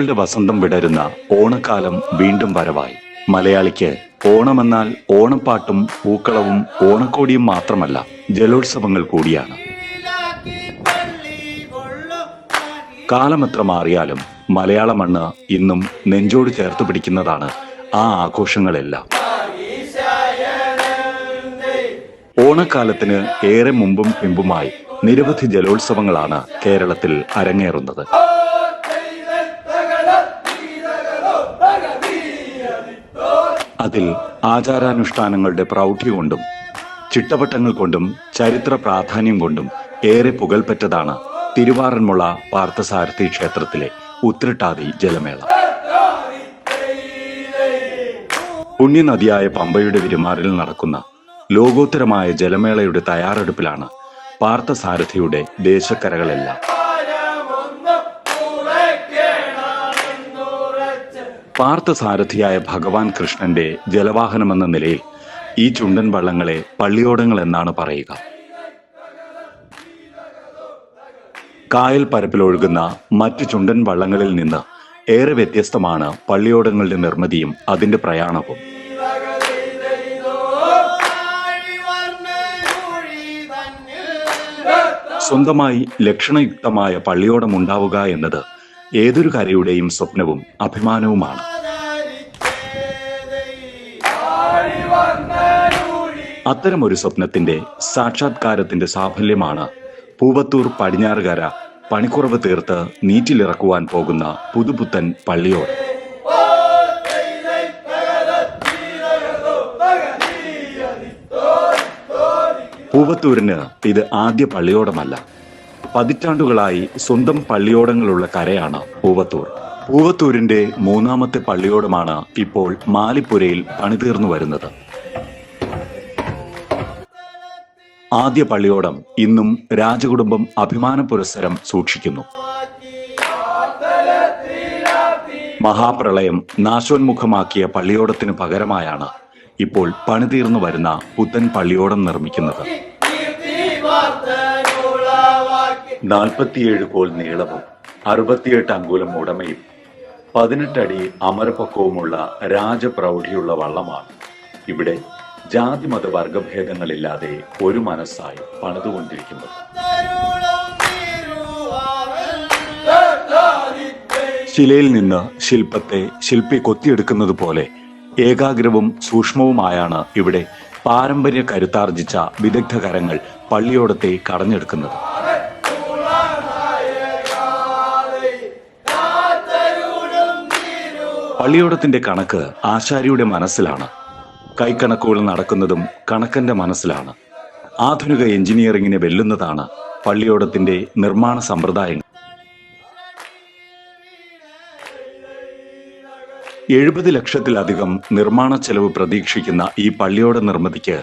ഓർമ്മകളുടെ വസന്തം വിടരുന്ന ഓണക്കാലം വീണ്ടും വരവായി. മലയാളിക്ക് ഓണമെന്നാൽ ഓണപ്പാട്ടും പൂക്കളവും ഓണക്കോടിയും മാത്രമല്ല ജലോത്സവങ്ങൾ കൂടിയാണ്. കാലമെത്ര മാറിയാലും മലയാള മണ്ണ് ഇന്നും നെഞ്ചോട് ചേർത്ത് പിടിക്കുന്നതാണ് ആ ആഘോഷങ്ങളെല്ലാം. ഓണക്കാലത്തിന് ഏറെ മുമ്പും പിമ്പുമായി നിരവധി ജലോത്സവങ്ങളാണ് കേരളത്തിൽ അരങ്ങേറുന്നത്. അതിൽ ആചാരാനുഷ്ഠാനങ്ങളുടെ പ്രൗഢി കൊണ്ടും ചിട്ടവട്ടങ്ങൾ കൊണ്ടും ചരിത്ര പ്രാധാന്യം കൊണ്ടും ഏറെ പുകൽപ്പെറ്റതാണ് തിരുവാറന്മുള പാർത്ഥസാരഥി ക്ഷേത്രത്തിലെ ഉത്രട്ടാതി ജലമേള. പുണ്യനദിയായ പമ്പയുടെ വിരുമാറിൽ നടക്കുന്ന ലോകോത്തരമായ ജലമേളയുടെ തയ്യാറെടുപ്പിലാണ് പാർത്ഥസാരഥിയുടെ ദേശക്കരകളെല്ലാം. പാർത്ഥസാരഥിയായ ഭഗവാൻ കൃഷ്ണന്റെ ജലവാഹനമെന്ന നിലയിൽ ഈ ചുണ്ടൻ വള്ളങ്ങളെ പള്ളിയോടങ്ങൾ എന്നാണ് പറയുക. കായൽ പരപ്പിലൊഴുകുന്ന മറ്റു ചുണ്ടൻ വള്ളങ്ങളിൽ നിന്ന് ഏറെ വ്യത്യസ്തമാണ് പള്ളിയോടങ്ങളുടെ നിർമ്മിതിയും അതിന്റെ പ്രയാണവും. സ്വന്തമായി ലക്ഷണയുക്തമായ പള്ളിയോടം ഉണ്ടാവുക എന്നത് ഏതൊരു കരയുടെയും സ്വപ്നവും അഭിമാനവുമാണ്. അത്തരമൊരു സ്വപ്നത്തിന്റെ സാക്ഷാത്കാരത്തിന്റെ സാഫല്യമാണ് പൂവത്തൂർ പടിഞ്ഞാറുകര പണിക്കുറവ് തീർത്ത് നീറ്റിലിറക്കുവാൻ പോകുന്ന പുതുപുത്തൻ പള്ളിയോട്. പൂവത്തൂരിന് ഇത് ആദ്യ പള്ളിയോടമല്ല. പതിറ്റാണ്ടുകളായി സ്വന്തം പള്ളിയോടങ്ങളുള്ള കരയാണ് പൂവത്തൂർ. പൂവത്തൂരിന്റെ മൂന്നാമത്തെ പള്ളിയോടമാണ് ഇപ്പോൾ മാലിപ്പുരയിൽ പണിതീർന്നു വരുന്നത്. ആദ്യ പള്ളിയോടം ഇന്നും രാജകുടുംബം അഭിമാന പുരസ്സരം സൂക്ഷിക്കുന്നു. മഹാപ്രളയം നാശോന്മുഖമാക്കിയ പള്ളിയോടത്തിന് പകരമായാണ് ഇപ്പോൾ പണിതീർന്നു വരുന്ന പുത്തൻ പള്ളിയോടം നിർമ്മിക്കുന്നത്. നാൽപ്പത്തിയേഴ് കോൽ നീളവും അറുപത്തിയെട്ട് അങ്കുലം ഉടമയും പതിനെട്ടടി അമരപക്വവുമുള്ള രാജപ്രൗഢിയുള്ള വള്ളമാണ്. ഇവിടെ ജാതിമത വർഗഭേദങ്ങളില്ലാതെ ഒരു മനസ്സായി പണിതുകൊണ്ടിരിക്കുന്നത്. ശിലയിൽ നിന്ന് ശില്പത്തെ ശില്പി കൊത്തിയെടുക്കുന്നത് പോലെ ഏകാഗ്രവും സൂക്ഷ്മവുമായാണ് ഇവിടെ പാരമ്പര്യ കരുത്താർജിച്ച വിദഗ്ധ കരങ്ങൾ പള്ളിയോടത്തെ കടഞ്ഞെടുക്കുന്നത്. പള്ളിയോടത്തിന്റെ കണക്ക് ആശാരിയുടെ മനസ്സിലാണ്. കൈക്കണക്കുകൾ നടക്കുന്നതും കണക്കന്റെ മനസ്സിലാണ്. ആധുനിക എഞ്ചിനീയറിംഗിനെ വെല്ലുന്നതാണ് പള്ളിയോടത്തിന്റെ നിർമ്മാണ സമ്പ്രദായങ്ങൾ. എഴുപത് ലക്ഷത്തിലധികം നിർമ്മാണ ചെലവ് പ്രതീക്ഷിക്കുന്ന ഈ പള്ളിയോട നിർമ്മിതിക്ക്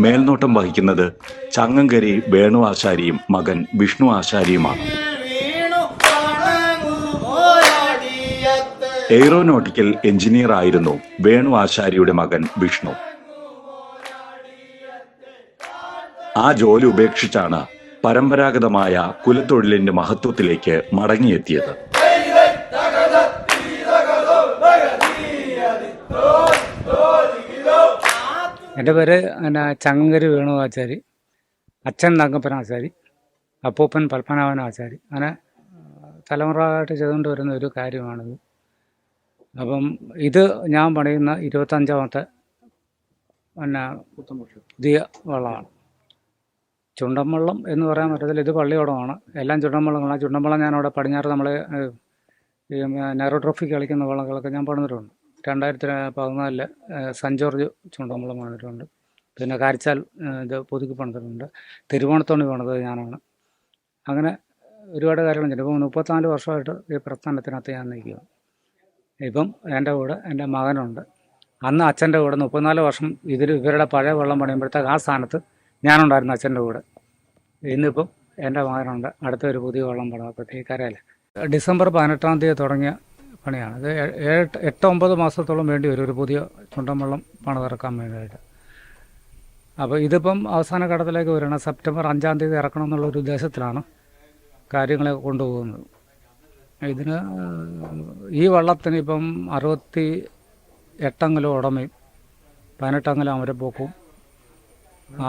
മേൽനോട്ടം വഹിക്കുന്നത് ചങ്ങങ്കരി വേണു ആശാരിയും മകൻ വിഷ്ണു ആശാരിയുമാണ്. എയ്റോനോട്ടിക്കൽ എഞ്ചിനീയർ ആയിരുന്നു വേണു ആശാരിയുടെ മകൻ വിഷ്ണു. ആ ജോലി ഉപേക്ഷിച്ചാണ് പരമ്പരാഗതമായ കുലത്തൊഴിലിന്റെ മഹത്വത്തിലേക്ക് മടങ്ങിയെത്തിയത്. എന്റെ പേര് എന്നാ ചങ്ങങ്കരി വേണു ആചാരി അച്ഛൻ തങ്കപ്പൻ ആചാരി അപ്പൂപ്പൻ പത്മനാഭൻ ആചാരി അങ്ങനെ തലമുറകളായിട്ട് ചെയ്തുകൊണ്ട് വരുന്ന ഒരു കാര്യമാണിത്. അപ്പം ഇത് ഞാൻ പണിയുന്ന ഇരുപത്തഞ്ചാമത്തെ പിന്നെ പുതിയ വള്ളമാണ്. ചുണ്ടൻവള്ളം എന്ന് പറയാൻ പറ്റത്തില്ല. ഇത് പള്ളിയോടമാണ്. എല്ലാം ചുണ്ടൻവള്ളങ്ങളാണ് ചുണ്ടൻവള്ളം ഞാൻ അവിടെ പടിഞ്ഞാറ് നമ്മൾ ഈ ട്രോഫി കളിക്കുന്ന വള്ളങ്ങളൊക്കെ ഞാൻ പണിതിട്ടുണ്ട്. രണ്ടായിരത്തി പതിനാലിൽ സെന്റ് ജോർജ് ചുണ്ടൻവള്ളം പണിതിട്ടുണ്ട്. പിന്നെ കാരിച്ചാൽ ഇത് പുതുക്കി പണിതിട്ടുണ്ട്. തിരുവോണത്തോണി പണിത് ഞാനാണ്. അങ്ങനെ ഒരുപാട് കാര്യങ്ങൾ ചെയ്തു. ഇപ്പോൾ മുപ്പത്തിനാല് വർഷമായിട്ട് ഈ പ്രസ്ഥാനത്തിനകത്ത് ഞാൻ നിൽക്കുക ഇപ്പം എന്റെ കൂടെ എന്റെ മകനുണ്ട്. അന്ന് അച്ഛന്റെ കൂടെ മുപ്പത്തിനാല് വർഷം ഇതിൽ ഇവരുടെ പഴയ വെള്ളം പണിയുമ്പോഴത്തേക്ക് ആ സ്ഥാനത്ത് ഞാനുണ്ടായിരുന്നു അച്ഛന്റെ കൂടെ. ഇന്നിപ്പം എന്റെ മകനുണ്ട്. അടുത്ത ഒരു പുതിയ വെള്ളം പണിതപ്പോഴത്തേക്ക് കരയിൽ. ഡിസംബർ പതിനെട്ടാം തീയതി തുടങ്ങിയ പണിയാണ്. ഇത് ഏഴ് എട്ട് ഒമ്പത് മാസത്തോളം വേണ്ടി വരും. ഒരു പുതിയ ചുണ്ടൻ വെള്ളം പണിതിറക്കാൻ വേണ്ടിയിട്ട്. അപ്പോൾ ഇതിപ്പം അവസാന ഘട്ടത്തിലേക്ക് വരണം സെപ്റ്റംബർ അഞ്ചാം തീയതി ഇറക്കണം എന്നുള്ള ഒരു ഉദ്ദേശത്തിലാണ് കാര്യങ്ങളെ കൊണ്ടുപോകുന്നത്. ഇതിന് ഈ വള്ളത്തിന് ഇപ്പം അറുപത്തി എട്ടങ്ങലം ഉടമയും പതിനെട്ടങ്ങലം അമരപ്പൊക്കും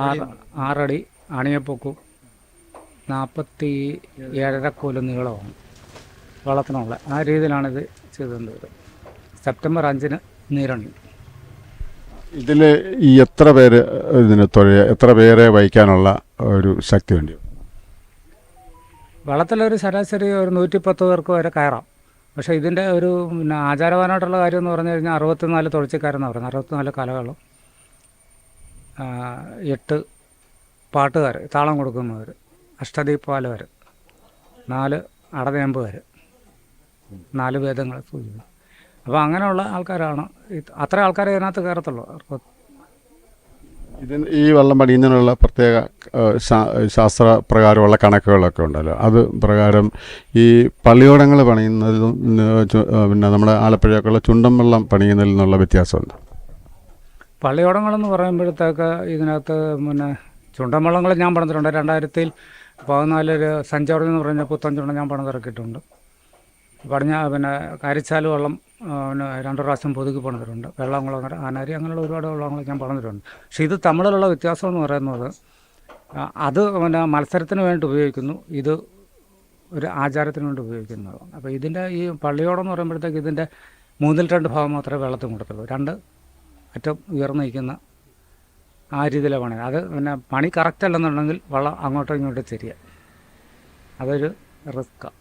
ആറ് ആറടി അണിയപ്പൊക്കും നാൽപ്പത്തി ഏഴരക്കോൽ നീളമാണ് വള്ളത്തിനുള്ള. ആ രീതിയിലാണിത് ചെയ്തത്. സെപ്റ്റംബർ അഞ്ചിന് നീരണി. ഇതിൽ ഈ എത്ര പേര് ഇതിന് തൊഴിൽ എത്ര പേരെ വഹിക്കാനുള്ള ഒരു ശക്തി വേണ്ടി? വള്ളത്തിലൊരു ശരാശരി ഒരു നൂറ്റിപ്പത്ത് പേർക്ക് വരെ കയറാം. പക്ഷേ ഇതിന്റെ ഒരു പിന്നെ ആചാരപരമായിട്ടുള്ള കാര്യം എന്ന് പറഞ്ഞു കഴിഞ്ഞാൽ അറുപത്തിനാല് തുളച്ചിക്കാരെന്ന് പറയുന്നത്. അറുപത്തിനാല് കലകളും എട്ട് പാട്ടുകാർ താളം കൊടുക്കുന്നവർ അഷ്ടദീപാലവർ നാല് അടനേമ്പുകാർ നാല് വേദങ്ങളെ സൂചിപ്പിക്കും അപ്പോൾ അങ്ങനെയുള്ള ആൾക്കാരാണ് അത്ര ആൾക്കാരെ ഇതിനകത്ത് കയറത്തുള്ളൂ. ഇതിന് ഈ വെള്ളം പടിയുന്നതിനുള്ള പ്രത്യേക ശാസ്ത്ര പ്രകാരമുള്ള കണക്കുകളൊക്കെ ഉണ്ടല്ലോ. അത് പ്രകാരം ഈ പള്ളിയോടങ്ങൾ ഏഹ്, പിന്നെ നമ്മുടെ ആലപ്പുഴയൊക്കെയുള്ള ചുണ്ടൻ വെള്ളം പണിയുന്നതിൽ നിന്നുള്ള വ്യത്യാസമുണ്ട്. പള്ളിയോടങ്ങളെന്ന് പറയുമ്പോഴത്തേക്ക് ഇതിനകത്ത് പിന്നെ ചുണ്ടൻവള്ളങ്ങൾ ഞാൻ പണിതിട്ടുണ്ട്. രണ്ടായിരത്തിൽ പതിനാലിൽ സഞ്ചോർജ് എന്ന് പറഞ്ഞ പുത്തൻ ചുണ്ടൻ ഞാൻ പണിതിറക്കിയിട്ടുണ്ട്. പടിഞ്ഞ പിന്നെ കാരിച്ചാൽ വെള്ളം പിന്നെ രണ്ട് പ്രാവശ്യം പുതുക്കി പണിതിട്ടുണ്ട്. വെള്ളംകുളങ്ങര ആനാരി അങ്ങനെയുള്ള ഒരുപാട് വള്ളങ്ങൾ ഞാൻ പണിതിട്ടുണ്ട്. പക്ഷേ ഇത് തമ്മിലുള്ള വ്യത്യാസം എന്ന് പറയുന്നത് അത് പിന്നെ മത്സരത്തിന് വേണ്ടി ഉപയോഗിക്കുന്നു. ഇത് ഒരു ആചാരത്തിന് വേണ്ടി ഉപയോഗിക്കുന്നതാണ്. അപ്പോൾ ഇതിന്റെ ഈ പള്ളിയോടം എന്ന് പറയുമ്പോഴത്തേക്ക് ഇതിന്റെ മൂന്നിൽ രണ്ട് ഭാഗം മാത്രമേ വെള്ളത്തിൽ കൊടുത്തുള്ളൂ. രണ്ട് അറ്റം ഉയർന്നു നിൽക്കുന്ന ആ രീതിയിലെ പണി. അത് പിന്നെ പണി കറക്റ്റ് അല്ലെന്നുണ്ടെങ്കിൽ വെള്ളം അങ്ങോട്ടും ഇങ്ങോട്ടും ചെരിയ അതൊരു റിസ്ക്കാണ്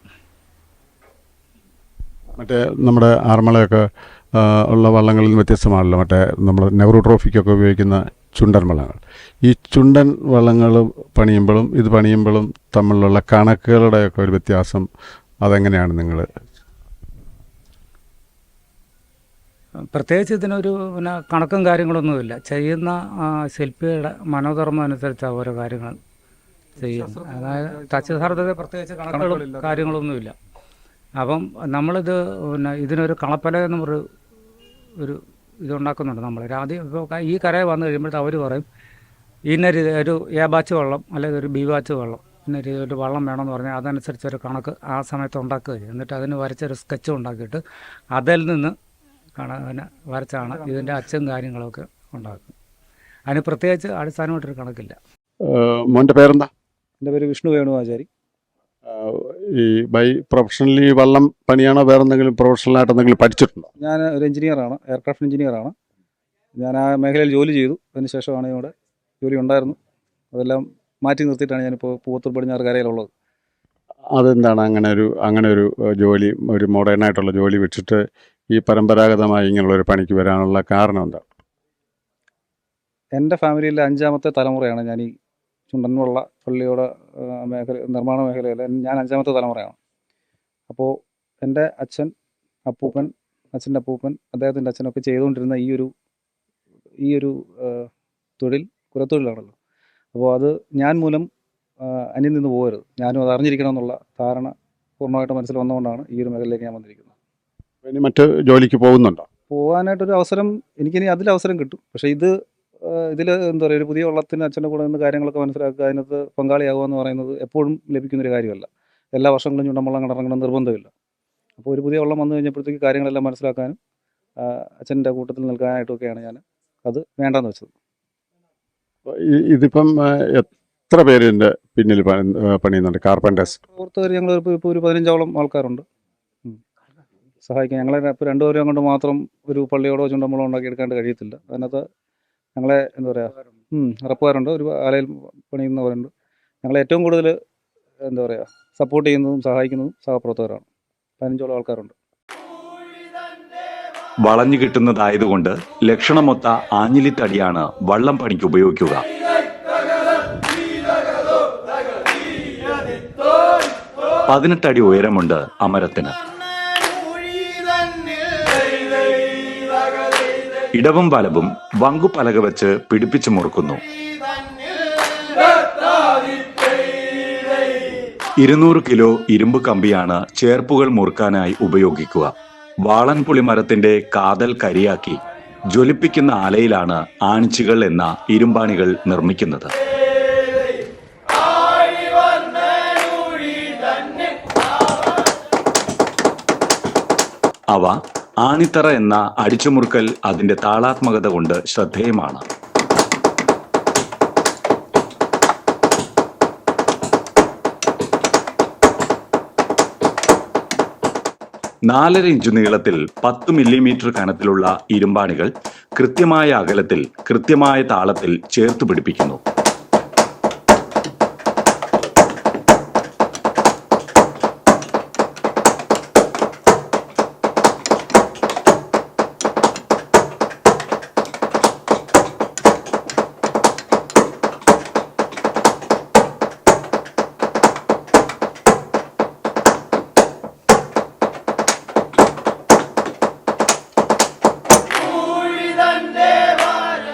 മറ്റേ നമ്മുടെ ആറന്മുളയൊക്കെ ഉള്ള വള്ളങ്ങളിൽ നിന്ന് വ്യത്യസ്തമാണല്ലോ. മറ്റേ നമ്മൾ നെഹ്റു ട്രോഫിക്കൊക്കെ ഉപയോഗിക്കുന്ന ചുണ്ടൻ വള്ളങ്ങൾ. ഈ ചുണ്ടൻ വള്ളങ്ങൾ പണിയുമ്പോഴും ഇത് പണിയുമ്പോഴും തമ്മിലുള്ള കണക്കുകളുടെയൊക്കെ ഒരു വ്യത്യാസം അതെങ്ങനെയാണ് നിങ്ങൾ പ്രത്യേകിച്ച് ഇതിനൊരു പിന്നെ കണക്കും കാര്യങ്ങളൊന്നുമില്ല. ചെയ്യുന്ന ശില്പിയുടെ മനോധർമ്മം അനുസരിച്ചാണ് ഓരോ കാര്യങ്ങൾ ചെയ്യുന്നത് അതായത് തച്ചസാർദ്ധത പ്രത്യേകിച്ച് കണക്കുകളും കാര്യങ്ങളൊന്നുമില്ല. അപ്പം നമ്മളിത് പിന്നെ ഇതിനൊരു കളപ്പല എന്ന് ഒരു ഒരു ഇതുണ്ടാക്കുന്നുണ്ട് നമ്മൾ ആദ്യം ഇപ്പോൾ ഈ കരയിൽ വന്നു കഴിയുമ്പോഴത്തെ അവർ പറയും ഇന്ന രീതി ഒരു എ ബാച്ച് വെള്ളം അല്ലെങ്കിൽ ഒരു ബി ബാച്ച് വെള്ളം ഇന്ന രീതി ഒരു വെള്ളം വേണമെന്ന് പറഞ്ഞാൽ അതനുസരിച്ച് ഒരു കണക്ക് ആ സമയത്ത് ഉണ്ടാക്കുക എന്നിട്ട് അതിന് വരച്ചൊരു സ്കെച്ച് ഉണ്ടാക്കിയിട്ട് അതിൽ നിന്ന് കണ പിന്നെ വരച്ചാണ് ഇതിന്റെ അച്ഛൻ കാര്യങ്ങളൊക്കെ ഉണ്ടാക്കുന്നത്. അതിന് പ്രത്യേകിച്ച് അടിസ്ഥാനമായിട്ടൊരു കണക്കില്ല. മോന്റെ പേരെന്താ? എന്റെ പേര് വിഷ്ണു വേണുവാചാരി. ഈ ബൈ പ്രൊഫഷണലി വള്ളം പണിയാണോ വേറെ എന്തെങ്കിലും പ്രൊഫഷണലായിട്ട് എന്തെങ്കിലും പഠിച്ചിട്ടുണ്ടോ? ഞാൻ ഒരു എഞ്ചിനീയറാണ് എയർക്രാഫ്റ്റ് എഞ്ചിനീയറാണ് ഞാൻ ആ മേഖലയിൽ ജോലി ചെയ്തു അതിനുശേഷമാണ് ഇവിടെ ജോലി ഉണ്ടായിരുന്നു. അതെല്ലാം മാറ്റി നിർത്തിയിട്ടാണ് ഞാനിപ്പോൾ പൂവത്തൂർ പടിഞ്ഞാറ് കരയിലുള്ളത്. അതെന്താണ് അങ്ങനെ ഒരു അങ്ങനെ ഒരു ജോലി ഒരു മോഡേൺ ആയിട്ടുള്ള ജോലി വെച്ചിട്ട് ഈ പരമ്പരാഗതമായി ഇങ്ങനെയുള്ള ഒരു പണിക്ക് വരാനുള്ള കാരണം എന്താ എന്റെ ഫാമിലിയിലെ അഞ്ചാമത്തെ തലമുറയാണ് ഞാൻ ഈ ചുണ്ടൻവള്ള പള്ളിയുടെ മേഖല നിർമ്മാണ മേഖലയിൽ ഞാൻ അഞ്ചാമത്തെ തലമുറയാണ്. അപ്പോൾ എന്റെ അച്ഛൻ അപ്പൂപ്പൻ അച്ഛന്റെ അപ്പൂപ്പൻ അദ്ദേഹത്തിന്റെ അച്ഛനൊക്കെ ചെയ്തുകൊണ്ടിരുന്ന ഈ ഒരു ഈ ഒരു തൊഴിൽ കുലത്തൊഴിലാണല്ലോ. അപ്പോൾ അത് ഞാൻ മൂലം അന്യം നിന്ന് പോകരുത്. ഞാനും അത് അറിഞ്ഞിരിക്കണം എന്നുള്ള ധാരണ പൂർണമായിട്ട് മനസ്സിൽ വന്നുകൊണ്ടാണ് ഈ ഒരു മേഖലയിലേക്ക് ഞാൻ വന്നിരിക്കുന്നത്. ഇനി മറ്റ് ജോലിക്ക് പോകുന്നുണ്ടോ? പോകാനായിട്ടൊരു അവസരം എനിക്കിനി അതിൽ അവസരം കിട്ടും. പക്ഷേ ഇത് ഇതിൽ എന്താ പറയുക ഒരു പുതിയ വള്ളത്തിന് അച്ഛന്റെ കൂടെ നിന്ന് കാര്യങ്ങളൊക്കെ മനസ്സിലാക്കുക അതിനകത്ത് പങ്കാളിയാകുക എന്ന് പറയുന്നത് എപ്പോഴും ലഭിക്കുന്നൊരു കാര്യമല്ല. എല്ലാ വർഷങ്ങളും ചുണ്ടമ്പള്ളം കടറങ്ങണം നിർബന്ധമില്ല. അപ്പോൾ ഒരു പുതിയ വള്ളം വന്നു കഴിഞ്ഞപ്പോഴത്തേക്ക് കാര്യങ്ങളെല്ലാം മനസ്സിലാക്കാനും അച്ഛന്റെ കൂട്ടത്തിൽ നിൽക്കാനായിട്ടൊക്കെയാണ് ഞാൻ അത് വേണ്ടെന്ന് വെച്ചത്. ഇതിപ്പം എത്ര പേര് ഇതിന്റെ പിന്നിൽ പണിയുന്നുണ്ട്? കാർപ്പന്റേഴ്സ് പ്രവർത്തകർ ഞങ്ങൾ ഇപ്പോൾ ഒരു പതിനഞ്ചോളം ആൾക്കാരുണ്ട്. സഹായിക്കാൻ ഞങ്ങളെ ഇപ്പോൾ രണ്ടുപേരും അങ്ങോട്ട് മാത്രം ഒരു പള്ളിയോടോ ചുണ്ടമ്പളോ ഉണ്ടാക്കി എടുക്കാണ്ട് കഴിയത്തില്ല. അതിനകത്ത് ഞങ്ങളെ എന്താ പറയുക ഉറപ്പുകാരുണ്ട്. ഒരു ആലയിൽ പണിയുന്നവരുണ്ട് ഞങ്ങളെ ഏറ്റവും കൂടുതൽ എന്താ പറയുക സപ്പോർട്ട് ചെയ്യുന്നതും സഹായിക്കുന്നതും സഹപ്രവർത്തകരാണ്. പതിനഞ്ചോളം ആൾക്കാരുണ്ട്. വളഞ്ഞു കിട്ടുന്നതായതുകൊണ്ട് ലക്ഷണമൊത്ത ആഞ്ഞിലിത്തടിയാണ് വള്ളം പണിക്ക് ഉപയോഗിക്കുക. പതിനെട്ടടി ഉയരമുണ്ട് അമരത്തിന്. ഇടവും വലവും വങ്കുപലക വെച്ച് പിടിപ്പിച്ചു മുറുക്കുന്നു. ഇരുന്നൂറ് കിലോ ഇരുമ്പ് കമ്പിയാണ് ചേർപ്പുകൾ മുറുക്കാനായി ഉപയോഗിക്കുക. വാളൻപുളി മരത്തിന്റെ കാതൽ കരിയാക്കി ജ്വലിപ്പിക്കുന്ന ആലയിലാണ് ആണിച്ചുകൾ എന്ന ഇരുമ്പാണികൾ നിർമ്മിക്കുന്നത്. അവ ആണിത്തറ എന്ന അടിച്ചുമുറുക്കൽ അതിന്റെ താളാത്മകത കൊണ്ട് ശ്രദ്ധേയമാണ്. നാലര ഇഞ്ച് നീളത്തിൽ പത്ത് മില്ലിമീറ്റർ കനത്തിലുള്ള ഇരുമ്പാണികൾ കൃത്യമായ അകലത്തിൽ കൃത്യമായ താളത്തിൽ ചേർത്ത് പിടിപ്പിക്കുന്നു.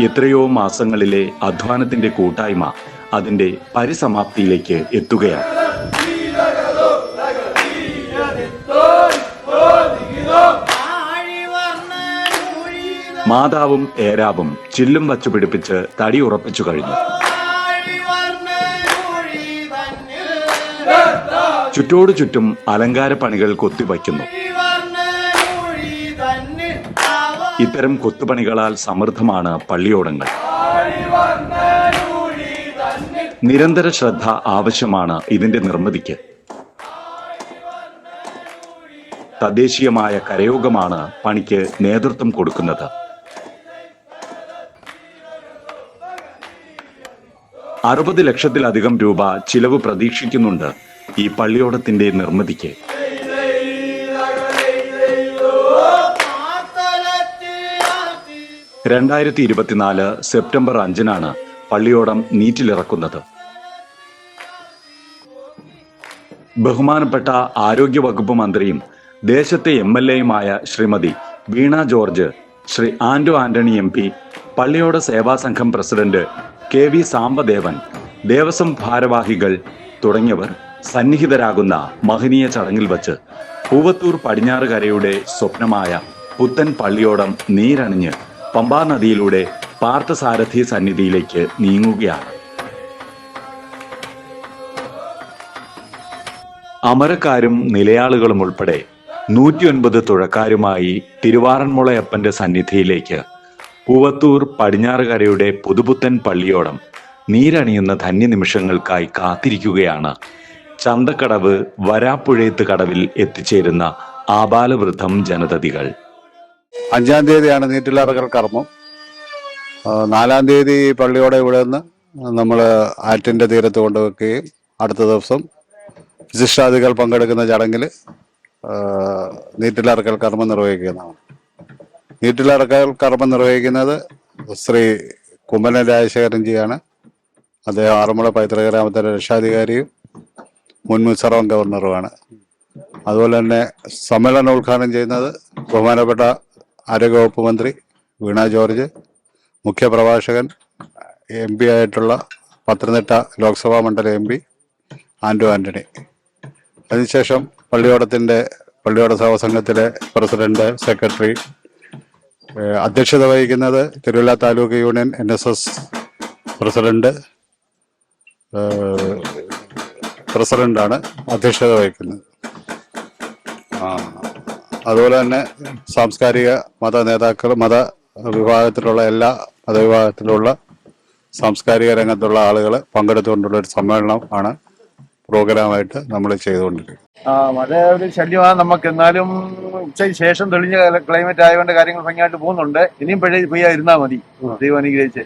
എത്രയോ മാസങ്ങളിലെ അധ്വാനത്തിന്റെ കൂട്ടായ്മ അതിന്റെ പരിസമാപ്തിയിലേക്ക് എത്തുകയാണ്. മാതാവും ഏരാവും ചില്ലും വച്ചു പിടിപ്പിച്ച് തടി ഉറപ്പിച്ചു കഴിഞ്ഞു. ചുറ്റോടു ചുറ്റും അലങ്കാര പണികൾ കൊത്തിവയ്ക്കുന്നു. ഇത്തരം കൊത്തുപണികളാൽ സമൃദ്ധമാണ് പള്ളിയോടങ്ങൾ. നിരന്തര ശ്രദ്ധ ആവശ്യമാണ് ഇതിന്റെ നിർമ്മിതിക്ക്. തദ്ദേശീയമായ കരയോഗമാണ് പണിക്ക് നേതൃത്വം കൊടുക്കുന്നത്. അറുപത് ലക്ഷത്തിലധികം രൂപ ചിലവ് പ്രതീക്ഷിക്കുന്നുണ്ട് ഈ പള്ളിയോടത്തിന്റെ നിർമ്മിതിക്ക്. രണ്ടായിരത്തി ഇരുപത്തിനാല് സെപ്റ്റംബർ അഞ്ചിനാണ് പള്ളിയോടം നീറ്റിലിറക്കുന്നത്. ബഹുമാനപ്പെട്ട ആരോഗ്യ വകുപ്പ് മന്ത്രിയും ദേശത്തെ M L എയുമായ Shrimati Veena George Shri Anto Antony M P പള്ളിയോട സേവാ സംഘം പ്രസിഡന്റ് കെ വി സാംബദേവൻ ദേവസ്വം ഭാരവാഹികൾ തുടങ്ങിയവർ സന്നിഹിതരാകുന്ന മഹനീയ ചടങ്ങിൽ വച്ച് പൂവത്തൂർ പടിഞ്ഞാറുകരയുടെ സ്വപ്നമായ പുത്തൻ പള്ളിയോടം നീരണിഞ്ഞ് പമ്പാ നദിയിലൂടെ പാർത്ഥസാരഥി സന്നിധിയിലേക്ക് നീങ്ങുകയാണ്. അമരക്കാരും നിലയാളുകളും ഉൾപ്പെടെ നൂറ്റിയൊൻപത് തുഴക്കാരുമായി തിരുവാറന്മുളയപ്പന്റെ സന്നിധിയിലേക്ക് പൂവത്തൂർ പടിഞ്ഞാറുകരയുടെ പുതുപുത്തൻ പള്ളിയോടം നീരണിയുന്ന ധന്യനിമിഷങ്ങൾക്കായി കാത്തിരിക്കുകയാണ് ചന്തക്കടവ് വരാപ്പുഴയത്ത് കടവിൽ എത്തിച്ചേരുന്ന ആബാലവൃദ്ധം ജനതതികൾ. അഞ്ചാം തീയതിയാണ് നീറ്റിലറകൾ കർമ്മം. നാലാം തീയതി പള്ളിയോടെ ഇവിടെ നിന്ന് നമ്മൾ ആറ്റിന്റെ തീരത്ത് കൊണ്ടുവെക്കുകയും അടുത്ത ദിവസം വിശിഷ്ടാദികൾ പങ്കെടുക്കുന്ന ചടങ്ങിൽ നീറ്റിലറക്കൽ കർമ്മം നിർവഹിക്കുന്നതാണ് നീറ്റിലറക്കൽ കർമ്മം നിർവഹിക്കുന്നത് ശ്രീ കുമ്മനൻ രാജശേഖരൻജിയാണ് അദ്ദേഹം ആറന്മുള പൈതൃക ഗ്രാമത്തിലെ രക്ഷാധികാരിയും മുൻ മിസോറാം ഗവർണറുമാണ്. അതുപോലെ തന്നെ സമ്മേളനം ഉദ്ഘാടനം ചെയ്യുന്നത് ബഹുമാനപ്പെട്ട ആരോഗ്യവകുപ്പ് മന്ത്രി വീണ ജോർജ് മുഖ്യപ്രഭാഷകൻ എം പി ആയിട്ടുള്ള പത്തനംതിട്ട ലോക്സഭാ മണ്ഡലം എം പി ആൻഡു ആന്റണി. അതിനുശേഷം പള്ളിയോടത്തിന്റെ പള്ളിയോട സഹസംഘത്തിലെ സംഘത്തിലെ പ്രസിഡന്റ് സെക്രട്ടറി അധ്യക്ഷത വഹിക്കുന്നത് Thiruvalla taluk union N S S president പ്രസിഡന്റാണ് അധ്യക്ഷത വഹിക്കുന്നത്. ആ, അതുപോലെ തന്നെ സാംസ്കാരിക മത നേതാക്കൾ മത വിഭാഗത്തിലുള്ള എല്ലാ മതവിഭാഗത്തിലുള്ള സാംസ്കാരിക രംഗത്തുള്ള ആളുകൾ പങ്കെടുത്തുകൊണ്ടുള്ള ഒരു സമ്മേളനം ആണ് പ്രോഗ്രാമായിട്ട് നമ്മൾ ചെയ്തുകൊണ്ടിരിക്കുന്നത്. ആ മഴ ഒരു ശല്യമാണ് നമുക്ക്. എന്നാലും ഉച്ചയ്ക്ക് ശേഷം തെളിഞ്ഞ ക്ലൈമറ്റ് ആയതുകൊണ്ട് കാര്യങ്ങൾ ഭംഗിയായിട്ട് പോകുന്നുണ്ട്. ഇനിയും പെയ്യ പെയ്യാതിരുന്നാൽ മതി. ദൈവം അനുഗ്രഹിച്ച്.